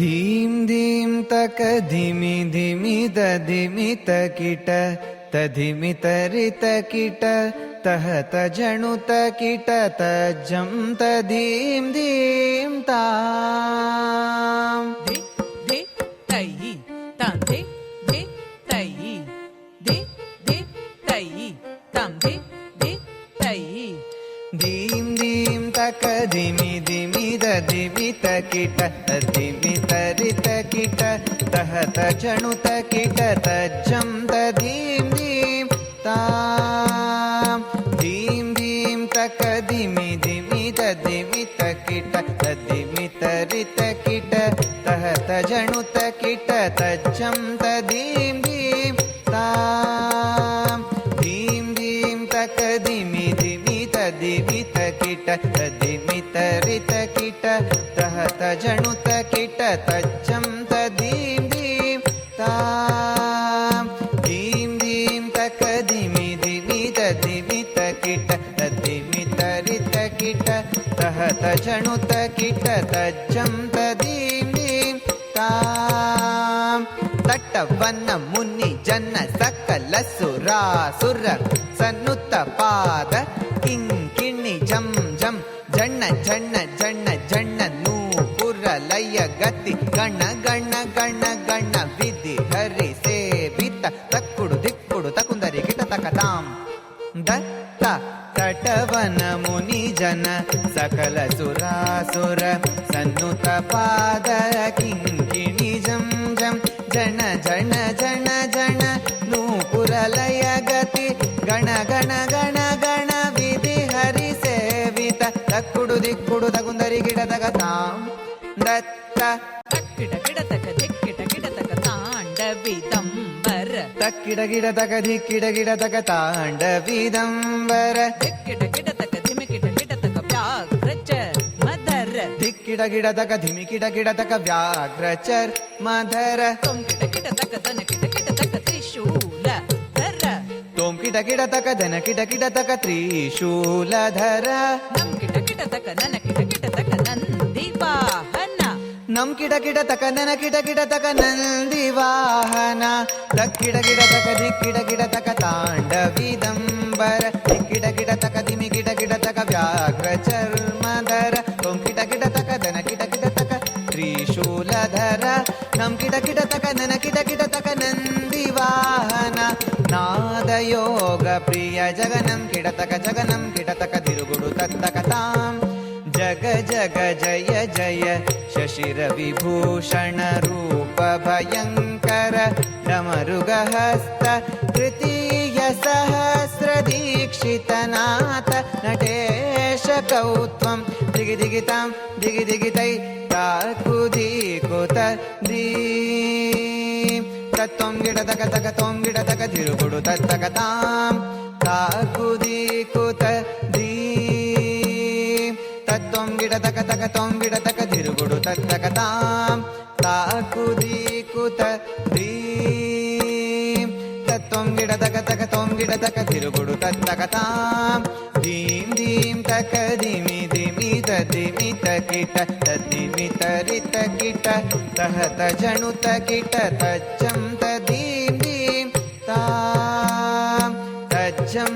धीं धीं तक धीमि धीमि दधिमि तकीट तधिमितरितकीट तः तधीं धीं ता। धि धि तै तयि धि धि तै। तकदिमिदी त किट तदि भिरि त किट तः त जु त किट तं ददिीम जीम तकदिमि दिवि दीवि त किट तदि विरि तीट तः त जु तीट त जं दी दिमित दिमित किट तदिमित ऋत किट तः तजणुत किट तज्जं तदीं दीं तां दीं दीं तकदिमि दिवि दिमित किट तदिमित ऋत किट तः तजणुत किट तज्जं तदीं दीं ददि తాం తట్టవన్న ముని జన్న సకల సురాసుర సన్నుత పాద కింకిణి జం జం జన్న జన్న జన్న జన్న నూపుర లయ గతి గణ గణ గణ గణ విధి హరి సేవిత తక్కుడు దిక్కుడు తకుందరి కిట తకతాం. దత్త తటవన ముని జన సకల సురాసుర సన్నుత పాద కింకిణి జం జం జన జన జన జన నూపుర లయ గతి. గణ గణ గణ గణ విధి హరి సేవిత. తక్కుడు దిక్కుడు తగుందరి గిడ తగతాం. దత్త. తక్కిట కిడతక దిక్కిట కిడతక తాండవిదంబర. తక్కిడ గిడ తగ దిక్కిడ గిడ తగ తాండవిదంబర. దిక్కిట కిడతక ధిమికిట కిడతక వ్యాఘ్రచ మదర. ధిక్కిడ గిడ తగ ధిమికిడ గిడ తగ వ్యాఘ్రచర్. మధర తోం కిట కిడ తగ ధన కిట కిడ తగ త్రిశూలధర నం కిట కిట కిడ తక నన కిట కిడ తక నంది వాహన దక్కిడ గిడ తక ధిక్కిడ గిడ తక తాండవిదంబర ధిక్కిడ గిడ తక ధిమి గిడ గిడ తక వ్యాఘ్రచర్ మధర కిటకిటతక నన కిటకిటతక నంది వాహన నాదయోగ ప్రియ జగనం కిడతక జగనం కిడతక తిరుగుడు తత్తక తాం జగ జగ జయ జయ శశిర విభూషణ రూప భయంకర డమరుగహస్త తృతీయ సహస్ర దీక్షితనాథ నటేశ కౌత్వం దిగి దిగితాం దిగి దిగితై తాకుదీ ತಿರುಗುತ್ತೀ ತತ್ತೊಂಗಿಡ ತಗ ತಗ ತೊಂಗಿಡ ತಗ ತಿರುಗುಡು ತತ್ತಗ ತಾಂ ತಾಕುದಿ ಕುತ ದೀ ತತ್ತೊಂಗಿಡ ತಗ ತಗ ತೊಂಗಿಡ ತಗ ತಿರುಗುಡು ತತ್ತಗ ತಾಂ ತಾಕುದಿ ಕುತ ದೀ ತತ್ತೊಂಗಿಡ ತಗ ತಗ ತೊಂಗಿಡ ತಗ ತಿರುಗುಡು ತತ್ತಗ ತಾಂ ದೀಂ ದೀಂ ತಕ ದಿಮಿ ತದಿಮಿತ ಕಿಟ ತದಿಮಿತ ರಿತ ಕಿಟ ತಹ ತಜಣುತ ಕಿಟ ತಜ್ಜಂ ತದೀಂ ದೀಂ ತಾ ತಜ್ಜಂ